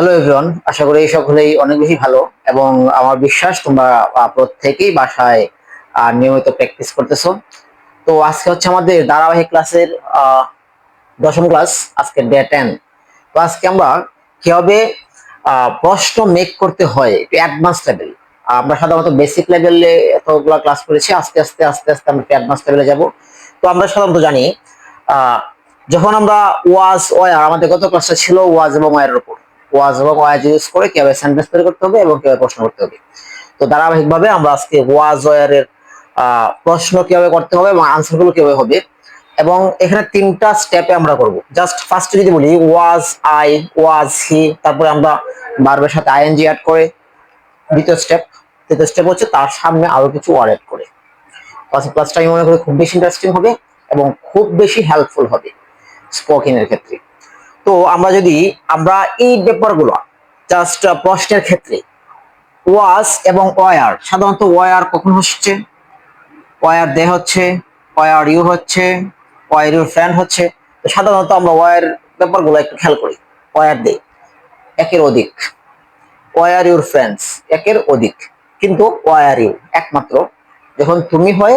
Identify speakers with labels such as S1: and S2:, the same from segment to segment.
S1: Hello everyone আশা করি এই সকলেই অনেক বেশি ভালো এবং আমার বিশ্বাস তোমরা প্রত্যেকেই বাসায় নিয়মিত প্র্যাকটিস করতেছো। তো আজকে হচ্ছে আমাদের ধারাবাহিক ক্লাসের দশম ক্লাস আজকে ডে টেন তো আজকে আমরা কীভাবে প্রশ্ন মেক করতে হয়, একটু অ্যাডভান্স লেভেল আমরা সাধারণত বেসিক লেভেলে এতগুলো ক্লাস করেছি, আস্তে আস্তে আস্তে আস্তে আমরা অ্যাডভান্স লেভেলে যাব। তো আমরা সাধারণত জানি যখন আমরা ওয়াজ, ওয়ার, আমাদের গত ক্লাসটা ছিল ওয়াজ এবং ওয়ারের উপর। ওয়াজ এবং ওয়াজ ইউজ করে কীভাবে সেন্টেন্স তৈরি করতে হবে এবং কীভাবে প্রশ্ন করতে হবে। তো ধারাবাহিকভাবে আমরা আজকে ওয়াজ ওয়ারের প্রশ্ন কীভাবে করতে হবে এবং আনসারগুলো কীভাবে হবে এবং এখানে তিনটা স্টেপে আমরা করব। জাস্ট ফার্স্টে যদি বলি, ওয়াজ, আই, ওয়াজ, হি, তারপরে আমরা বারবার সাথে আইএনজি অ্যাড করে দ্বিতীয় স্টেপ তৃতীয় স্টেপ হচ্ছে তার সামনে আরও কিছু ওয়ার্ড অ্যাড করে। আজকে ক্লাসটা আমি মনে করি খুব বেশি ইন্টারেস্টিং হবে এবং খুব বেশি হেল্পফুল হবে স্পোকিং এর ক্ষেত্রে। তো আমরা যদি, আমরা এই ব্যাপারগুলো জাস্ট প্রশ্নের ক্ষেত্রে ওয়াস এবং ওয়ার সাধারণত ওয়ার কখন হচ্ছে? ওয়ার দে হচ্ছে ওয়ার ইউ হচ্ছে ওয়ার ইউর ফ্রেন্ড হচ্ছে, তো সাধারণত আমরা ওয়ার ব্যাপারগুলো একটু খেয়াল করি। ওয়ার দে একের অধিক। ওয়ার ইউর ফ্রেন্ডস একের অধিক। কিন্তু ওয়ার ইউ একমাত্র। যখন তুমি হয়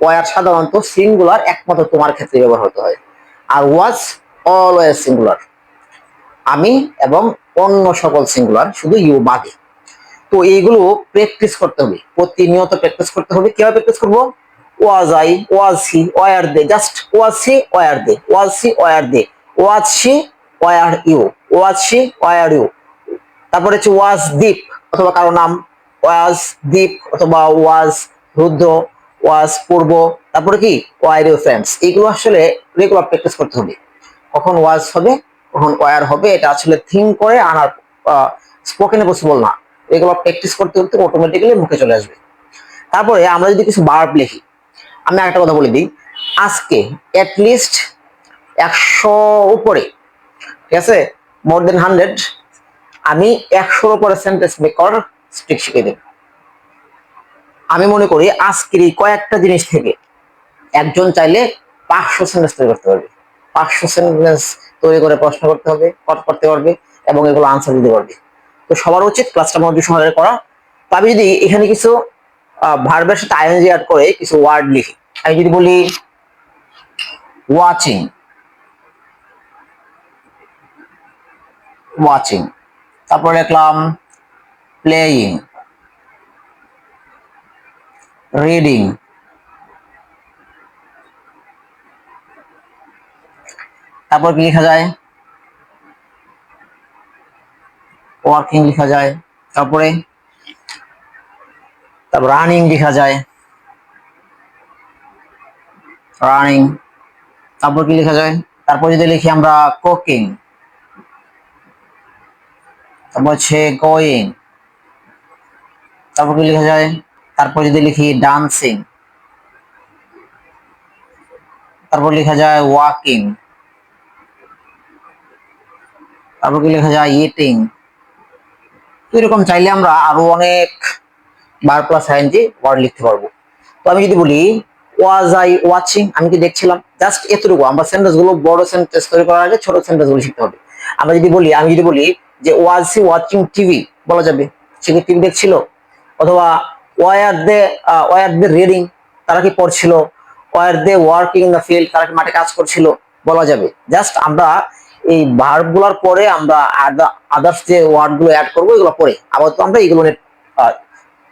S1: ওয়ার সাধারণত সিঙ্গুলার একমাত্র তোমার ক্ষেত্রে ব্যবহার হতে হয়। আর ওয়াজ অলওয়েজ সিঙ্গুলার আমি এবং অন্য সকল সিঙ্গুলার শুধু ইউ বাদে। তো এইগুলো প্র্যাকটিস করতে হবে, প্রতিনিয়ত প্র্যাকটিস করতে হবে। কীভাবে প্র্যাকটিস করব? Was I was she were they just was she were they was she were they was she were you was she were you তারপরে হচ্ছে ওয়াজ দ্বীপ অথবা কারও নাম ওয়াজ দ্বীপ অথবা ওয়াজ রুদ্র ওয়াজ পূর্ব তারপরে কি? Were you friends. এইগুলো আসলে রেগুলার প্র্যাকটিস করতে হবে। কখন ওয়াজ হবে? কখন ওয়ার হবে, এটা আসলে থিঙ্ক করে আনার স্পোকেনে পসিবল না। এগুলো প্র্যাকটিস করতে করতে অটোমেটিক্যালি মুখে চলে আসবে। তারপরে আমরা যদি কিছু বার্ব লিখি, আমি একটা কথা বলে দিই। আজকে লিস্ট একশো উপরে, ঠিক আছে? মোর দেন হান্ড্রেড আমি একশোর উপরে সেন্টেন্স মেক করার স্ট্রিক শিখে দেব। আমি মনে করি আজকের এই কয়েকটা জিনিস থেকে একজন চাইলে পাঁচশো সেন্টেন্স তৈরি করতে পারবে। পাঁচশো সেন্টেন্স তৈরি করে প্রশ্ন করতে হবে করতে পারবে এবং এগুলো আনসার দিতে পারবে। তো সবার উচিত ক্লাসটা মনোযোগ সহকারে করা। তো আমি যদি এখানে কিছু ভার্বের সাথে আইএনজি অ্যাড করে কিছু ওয়ার্ড লিখি, আমি যদি বলি ওয়াচিং ওয়াচিং তারপর লিখলাম প্লেয়িং রিডিং তারপর কি লেখা যায়? ওয়ার্কিং লেখা যায়। তারপরে, তারপর রানিং লেখা যায়। রানিং তারপর কি লেখা যায়? তারপর যদি লিখি আমরা কুকিং তারপর হচ্ছে গোয়িং তারপর কি লেখা যায়? তারপর যদি লিখি ডান্সিং তারপর লেখা যায় ওয়াকিং তারপর কি লেখা যায় ইটিং তো এরকম চাইলে আমরা আরও অনেক বার প্লাস আইএনজি ওয়ার্ড লিখতে পারব। তো আমি যদি বলি ওয়াজ আই ওয়াচিং আমি কি দেখছিলাম? জাস্ট এতটুকু। আমরা সেন্টেন্সগুলো বড় সেন্টেন্স তৈরি করার আগে ছোট সেন্টেন্সগুলো শিখতে হবে। আমরা যদি বলি, আমি যদি বলি যে ওয়াজ সি ওয়াচিং টিভি বলা যাবে। সে কি টিভি দেখছিল? অথবা were they were they reading তারা কি পড়ছিল? Were they working in the field তারা কি মাঠে কাজ করছিল? বলা যাবে। জাস্ট আমরা এই ভার্বগুলার পরে আমরা আদার্স যে ওয়ার্ডগুলো অ্যাড করব, এগুলো পরে। আবার আমরা এগুলো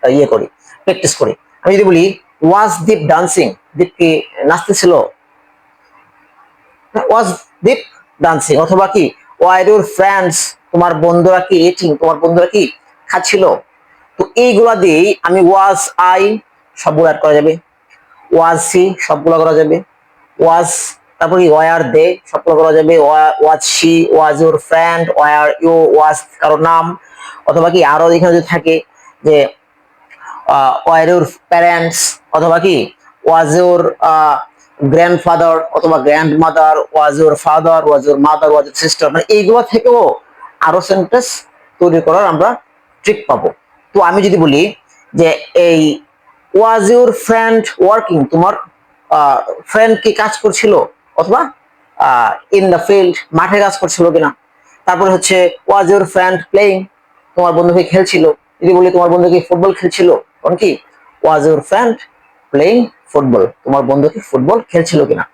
S1: ইয়ে করি প্র্যাকটিস করি। আমি যদি বলি ওয়াজ দীপ ডান্সিং দীপ কি নাচতেছিল? ওয়াজ দীপ ডান্সিং অথবা কি ওয়ার ইউর ফ্রেন্ডস তোমার বন্ধুরা কি ইটিং তোমার বন্ধুরা কি খাচ্ছিল? তো এইগুলা দিয়েই আমি ওয়াজ আই সবগুলো অ্যাড করা যাবে। ওয়াজ সি সবগুলো করা যাবে। ওয়াজ তারপর কি ওয়ার দে সবগুলো করা যাবে was she was your friend were you was কারও নাম, অথবা কি, আরও এখানে যদি থাকে যে ওয়ার ইউর প্যারেন্টস অথবা কি ওয়াজ ইউর গ্র্যান্ডফাদার অথবা grandmother was your father was your mother was your sister মানে এইগুলো থেকেও আরও সেন্টেন্স তৈরি করার আমরা ট্রিক পাবো। তো আমি যদি বলি যে, এই ওয়াজ ইউর ফ্রেন্ড ওয়ার্কিং তোমার ফ্রেন্ড কি কাজ করছিল? অথবা ইন দ্য ফিল্ড মাঠে কাজ করছিল কিনা। তারপরে হচ্ছে ওয়াজ ইউর ফ্রেন্ড প্লেইং তোমার বন্ধুকে খেলছিল? যদি বলি, তোমার বন্ধু কি ফুটবল খেলছিল? কারণ কি? Was your friend playing football তোমার বন্ধু কি ফুটবল খেলছিল কিনা?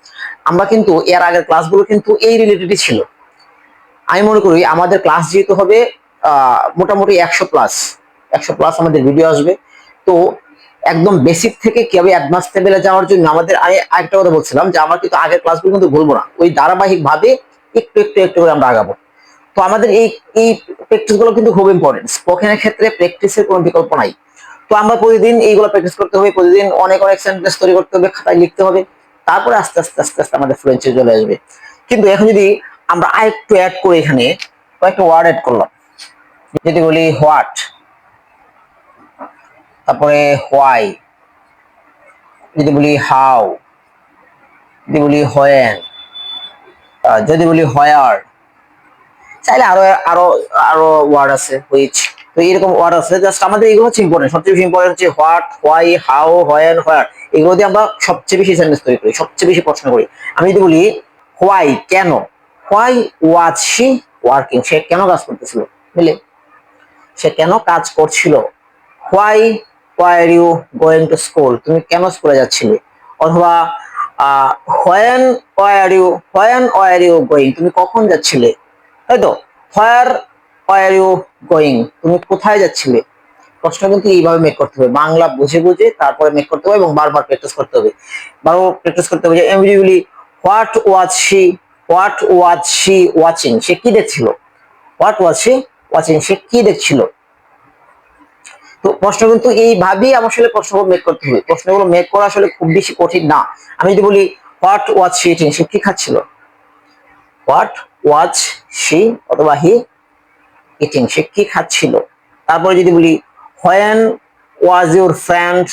S1: আমরা কিন্তু এর আগের ক্লাসগুলো কিন্তু এই রিলেটেডই ছিল। আমি মনে করি, আমাদের ক্লাস যেহেতু হবে মোটামুটি একশো প্লাস একশো প্লাস আমাদের ভিডিও আসবে। তো একদম বেসিক থেকে কীভাবে অ্যাডভান্স লেভেলে যাওয়ার জন্য আমাদের আমি আরেকটা কথা বলছিলাম যে আমরা কিন্তু আগের ক্লাসগুলো কিন্তু ভুলবো না। ওই ধারাবাহিক ভাবে একটু একটু একটু করে আমরা আগাবো। তো আমাদের এই এই প্র্যাকটিসগুলো কিন্তু খুব ইম্পর্টেন্ট স্পোকেনের ক্ষেত্রে প্র্যাকটিসের কোনো বিকল্প নাই। তো আমরা প্রতিদিন এইগুলো প্র্যাকটিস করতে হবে, প্রতিদিন অনেক অনেক সেন্টেন্স তৈরি করতে হবে, খাতায় লিখতে হবে। তারপরে আস্তে আস্তে আস্তে আস্তে আমাদের ফ্লুয়েন্সি চলে আসবে। কিন্তু এখন যদি আমরা আরেকটু অ্যাড করে এখানে কয়েকটা ওয়ার্ড অ্যাড করলাম যদি বলি হোয়াট তারপরে হোয়াই যদি বলি হাউ যদি বলি হোয়েন যদি বলি হোয়ার চাইলে আরও আরও আরও ওয়ার্ড আছে হুইচ তো এরকম ওয়ার্ড আছে। জাস্ট আমাদের এগুলো হচ্ছে ইম্পর্টেন্ট সবচেয়ে বেশি ইম্পর্টেন্ট হচ্ছে what why how when where এগুলো দিয়ে আমরা সবচেয়ে বেশি সেন্টেন্স তৈরি করি, সবচেয়ে বেশি প্রশ্ন করি। আমি যদি বলি হোয়াই কেন? হোয়াই ওয়াজ শি ওয়ার্কিং সে কেন কাজ করতেছিল? বুঝলে? সে কেন কাজ করছিল? Why were you going to school তুমি কেন স্কুলে যাচ্ছিলে? অথবা when were you when were you going তুমি কখন যাচ্ছিলে? তাই তো হোয়ার ওয়ার ইউ গোয়িং তুমি কোথায় যাচ্ছিলে? প্রশ্ন কিন্তু এইভাবে মেক করতে হবে। বাংলা বুঝে বুঝে তারপরে মেক করতে হবে এবং বারবার প্র্যাকটিস করতে হবে। বারবার প্র্যাকটিস করতে হবে যে এমবিডিগুলি what was she what was she watching সে কি দেখছিল? হোয়াট ওয়াজ শি ওয়াচিং সে কি দেখছিল? তো প্রশ্ন কিন্তু এইভাবেই আমার আসলে প্রশ্নগুলো মেক করতে হবে। প্রশ্নগুলো মেক করা আসলে খুব বেশি কঠিন না। আমি যদি বলি হোয়াট ওয়াজ শি ইটিং সে কি খাচ্ছিল? হোয়াট ওয়াজ শি অথবা হি ইটিং সে কি খাচ্ছিল? তারপরে যদি বলি when was your friend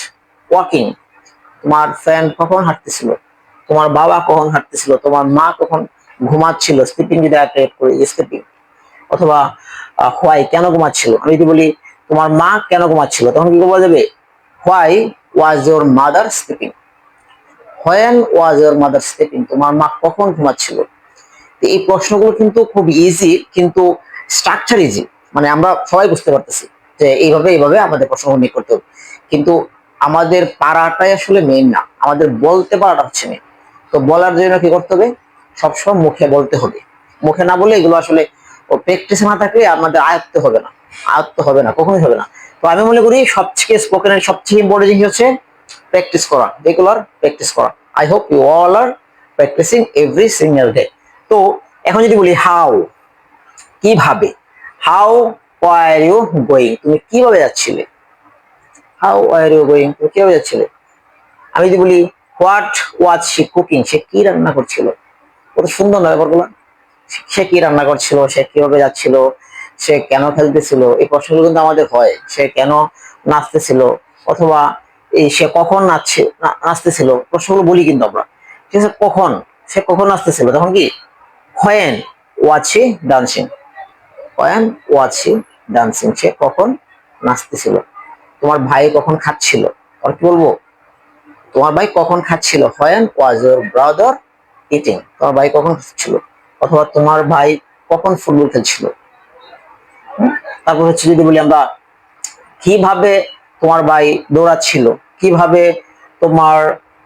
S1: walking তোমার ফ্রেন্ড কখন হাঁটতেছিল? তোমার বাবা কখন হাঁটতেছিল? তোমার মা কখন ঘুমাচ্ছিল? স্লিপিং যদি অ্যাপ্লাই করি স্লিপিং অথবা হোয়াই কেন ঘুমাচ্ছিল? আমি যদি বলি তোমার মা কেন ঘুমাচ্ছিল? তখন কি বলা যাবে? Why was your mother sleeping when was your mother sleeping তোমার মা কখন ঘুমাচ্ছিল? এই প্রশ্নগুলো কিন্তু খুব ইজি কিন্তু স্ট্রাকচার ইজি মানে আমরা সবাই বুঝতে পারতেছি যে এইভাবে এইভাবে আমাদের প্রশ্নগুলো মেক করতে হবে। কিন্তু আমাদের পারাটাই আসলে মেইন না। আমাদের বলতে পারাটা হচ্ছে মেইন তো বলার জন্য কি করতে হবে? সবসময় মুখে বলতে হবে। মুখে না বলে এগুলো আসলে প্র্যাকটিসে না থাকলে আমাদের আয়ত্ত হবে না। আয়ত্ত হবে না, কখনোই হবে না। তো আমি মনে করি সবথেকে স্পোকেনের সবচেয়ে ইম্পর্টেন্ট জিনিস হচ্ছে প্র্যাকটিস করা রেগুলার প্র্যাকটিস করা। I hope you all are practising every single day তো এখন যদি বলি হাউ কীভাবে হাউ ওয়ার ইউ গোয়িং তুমি কীভাবে যাচ্ছিলে? হাউ ওয়ার ইউ গোয়িং তুমি কীভাবে যাচ্ছিলে? আমি যদি বলি হোয়াট ওয়াজ সে কুকিং সে কি রান্না করছিল? কত সুন্দর নয় ব্যাপারগুলো। সে কি রান্না করছিল? সে কীভাবে যাচ্ছিল? সে কেন খেলতেছিল? এই প্রশ্নগুলো কিন্তু আমাদের হয়। সে কেন নাচতেছিল? অথবা এই সে কখন নাচছে নাচতেছিল? প্রশ্নগুলো বলি কিন্তু আমরা। ঠিক আছে কখন, সে কখন নাচতেছিল? তখন কি? When was she dancing. When was she dancing, সে কখন নাচতেছিল? তোমার ভাই কখন খাচ্ছিল? আর কি বলব? তোমার ভাই কখন খাচ্ছিল? When was your brother eating. তোমার ভাই কখন খাচ্ছিল? অথবা তোমার ভাই কখন ফুটবল খেলছিল? তারপর হচ্ছে যদি বলি আমরা, কীভাবে তোমার ভাই দৌড়াচ্ছিল? কীভাবে তোমার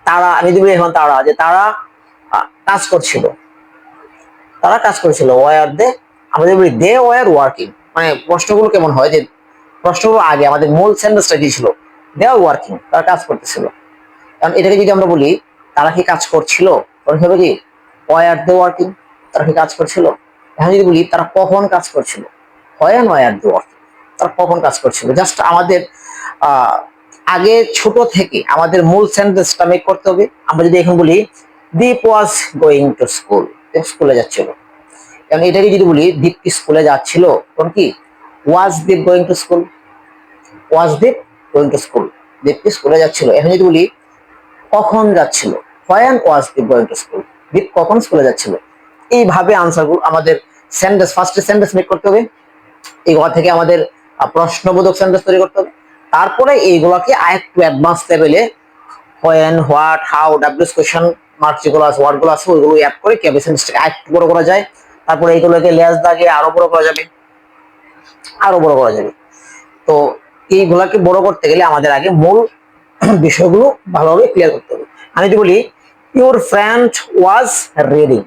S1: তারা আমি যদি এখন তারা, যে তারা কাজ করছিল? তারা কাজ করেছিল ওয়ার দে আমাদের বলি দে ওয়ার ওয়ার্কিং মানে প্রশ্নগুলো কেমন হয় যে, প্রশ্নগুলো আগে, আমাদের মূল সেন্টেন্সটা কি ছিল? দে আর ওয়ার্কিং তারা কাজ করতেছিল। কারণ এটাকে যদি আমরা বলি, তারা কি কাজ করছিল? তখন হবে কি? ওয়ার দে ওয়ার্কিং তারা কি কাজ করছিল? এখন যদি বলি, তারা কখন কাজ করছিল? হোয়েন ওয়ার দে ওয়ার্কিং তারা কখন কাজ করছিল জাস্ট আমাদের আগে ছোট থেকে আমাদের মূল সেন্টেন্সটা মেক করতে হবে। আমরা যদি এখন বলি Deep was going to school স্কুলে যাচ্ছিল। কারণ এটাকে যদি বলি দীপ কি স্কুলে যাচ্ছিল? তখন কি? Was Deep going to school was Deep going to school Deep কি স্কুলে যাচ্ছিল? এখন যদি বলি, কখন যাচ্ছিল? When was Deep going to school Deep কখন স্কুলে যাচ্ছিল? এইভাবে আনসারগুলো আমাদের সেন্টেন্স ফার্স্টে সেন্টেন্স মেক করতে হবে। এইগুলো থেকে আমাদের প্রশ্নবোধক সেন্টেন্স তৈরি করতে হবে। তারপরে এইগুলোকে অ্যাডভান্স লেভেলে হোয়েন হোয়াট হাউ ডাব্লিউস কোয়েশন মার্ক যেগুলো আছে ওয়ার্ডগুলো আছে ওইগুলো অ্যাড করে আরেকটু বড় করা যায়। তারপরে এইগুলোকে দাগে আরও বড় করা যাবে। আরও বড় করা যাবে। তো এইগুলাকে বড় করতে গেলে আমাদের আগে মূল বিষয়গুলো ভালোভাবে ক্লিয়ার করতে হবে। আমি যদি বলি ইউর ফ্রেন্ড ওয়াজ রিডিং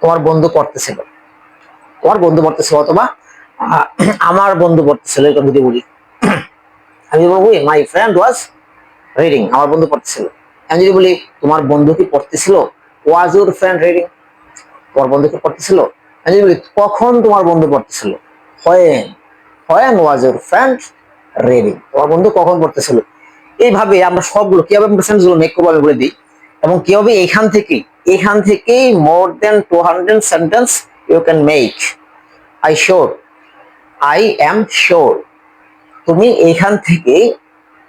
S1: তোমার বন্ধু পড়তেছিল। তোমার বন্ধু পড়তেছিল অথবা আমার বন্ধু পড়তেছিল এরকম যদি বলি। আমি বলব মাই ফ্রেন্ড ওয়াজ রিডিং আমার বন্ধু পড়তেছিল। আমি যদি বলি, তোমার বন্ধু কি পড়তেছিল? ওয়াজ ইউর ফ্রেন্ড রিডিং তোমার বন্ধু কি পড়তেছিল? আমি যদি বলি, কখন তোমার বন্ধু পড়তেছিল? When when was your friend reading তোমার বন্ধু কখন পড়তেছিল? এইভাবে আমরা সবগুলো, কীভাবে সেন্টেন্সগুলো মেক করব আমি বলে দিই। এবং কীভাবে এখান থেকে এখান থেকেই more than two hundred sentence you can make I sure I am sure তুমি এখান থেকে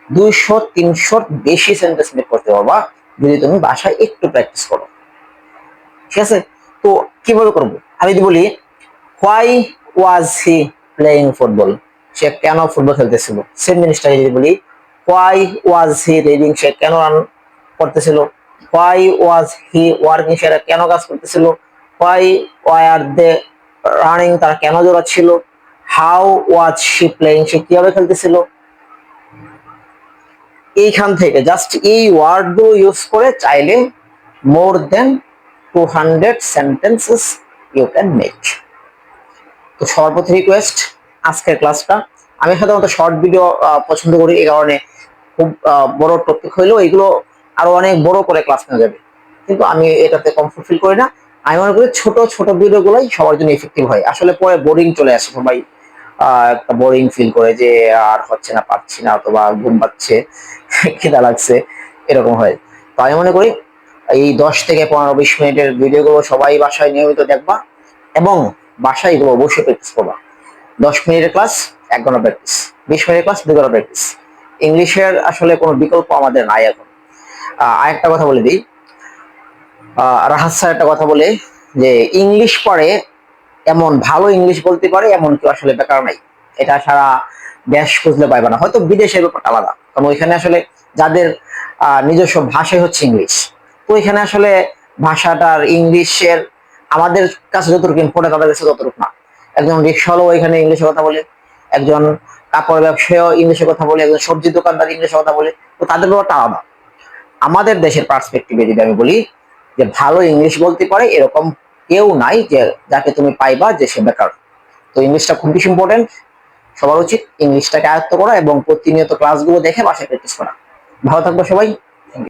S1: দুইশো তিনশো বেশি সেন্টেন্স মেক করতে পারবা যদি তুমি বাসায় একটু প্র্যাকটিস করো। ঠিক আছে? তো কীভাবে করব? আমি যদি বলি why was he playing football সে কেন ফুটবল খেলতেছিল? সেম জিনিসটাকে যদি বলি হোয়াই ওয়াজ হি রিডিং সে কেন রান করতেছিল? হোয়াই ওয়াজ হি ওয়ার্কিং সেটা কেন কাজ করতেছিল? হোয়াই আর দে রানিং তারা কেন জোড়াচ্ছিল হাউ ওয়াজ শি প্লেইং সে কীভাবে খেলতেছিল? এইখান থেকে জাস্ট এই ওয়ার্ডগুলো ইউজ করে চাইলে more than two hundred sentences you can make তো প্রতি রিকোয়েস্ট আজকের ক্লাসটা আমি সাধারণত শর্ট ভিডিও পছন্দ করি এই কারণে। খুব বড় টপিক হইলেও এগুলো আরও অনেক বড় করে ক্লাস নেওয়া যাবে। কিন্তু আমি এটাতে কমফোর্ট ফিল করি না। আমি মনে করি ছোট ছোট ভিডিও গুলাই সবার জন্য ইফেক্টিভ হয়। আসলে পরে বোরিং চলে আসে সবাই। একটা বোরিং ফিল করে যে আর হচ্ছে না পাচ্ছি না অথবা ঘুম পাচ্ছে খিদা লাগছে এরকম হয়। তো আমি মনে করি এই দশ থেকে পনেরো বিশ মিনিটের ভিডিওগুলো সবাই বাসায় নিয়মিত দেখবা এবং বাসায় এগুলো অবশ্যই প্র্যাকটিস করবা। দশ মিনিটের ক্লাস এক ঘণ্টা প্র্যাকটিস বিশ মিনিটের ক্লাস দুই ঘণ্টা প্র্যাকটিস ইংলিশের আসলে কোনো বিকল্প আমাদের নাই এখন। আহ, আরেকটা কথা বলে দিই। রাহাত স্যার একটা কথা বলে যে ইংলিশ পড়ে এমন ভালো ইংলিশ বলতে পারে, এমন কেউ আসলে বেকার নাই। এটা সারা দেশ খুঁজলে পাইবে না। হয়তো বিদেশের ব্যাপারটা আলাদা। কারণ ওইখানে আসলে যাদের নিজস্ব ভাষাই হচ্ছে ইংলিশ তো এখানে আসলে ভাষাটার ইংলিশের আমাদের কাছে যতটুকু ইম্পর্টেন্ট তাদের কাছে ততটুকু না। একজন রিক্সাওয়ালাও এখানে ইংলিশে কথা বলে, একজন কাপড় ব্যবসায়ীও ইংলিশে কথা বলে, একজন সবজি দোকানদার ইংলিশে কথা বলে, তো তাদের ব্যাপারটা আলাদা। আমাদের দেশের পার্সপেক্টিভে যদি আমি বলি, যে ভালো ইংলিশ বলতে পারে, এরকম কেউ নাই যে যাকে তুমি পাইবা যে সে বেকার। তো ইংলিশটা খুব বেশি ইম্পর্টেন্ট সবার উচিত ইংলিশটাকে আয়ত্ত করা এবং প্রতিনিয়ত ক্লাসগুলো দেখে বাসায় প্র্যাকটিস করা। ভালো থাকব সবাই।